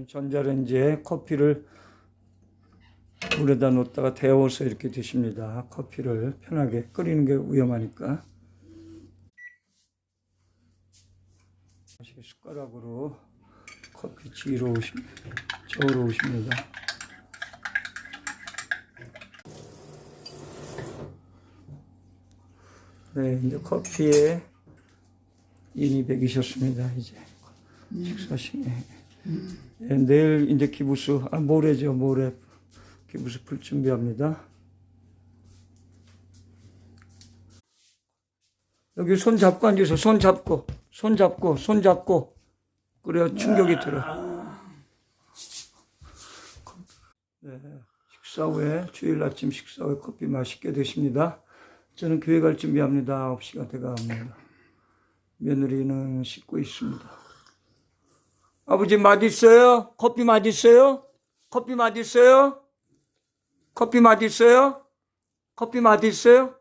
지금 전자레인지에 커피를 물에다 놓다가 데워서 이렇게 드십니다. 커피를 편하게 끓이는 게 위험하니까. 숟가락으로 커피 지로 오십, 저으러 오십니다. 네, 이제 커피에 인이 백이셨습니다. 이제 식사 시에. 네, 내일 이제 기부수, 아, 모레죠, 모레. 기부수 풀 준비합니다. 여기 손 잡고 앉으세요. 손 잡고, 손 잡고, 손 잡고. 그래야 충격이 들어. 네, 식사 후에, 주일 아침 식사 후에 커피 맛있게 드십니다. 저는 교회 갈 준비합니다. 9시가 돼가갑니다. 며느리는 씻고 있습니다. 아버지 맛있어요? 커피 맛있어요? 커피 맛있어요? 커피 맛있어요? 커피 맛있어요?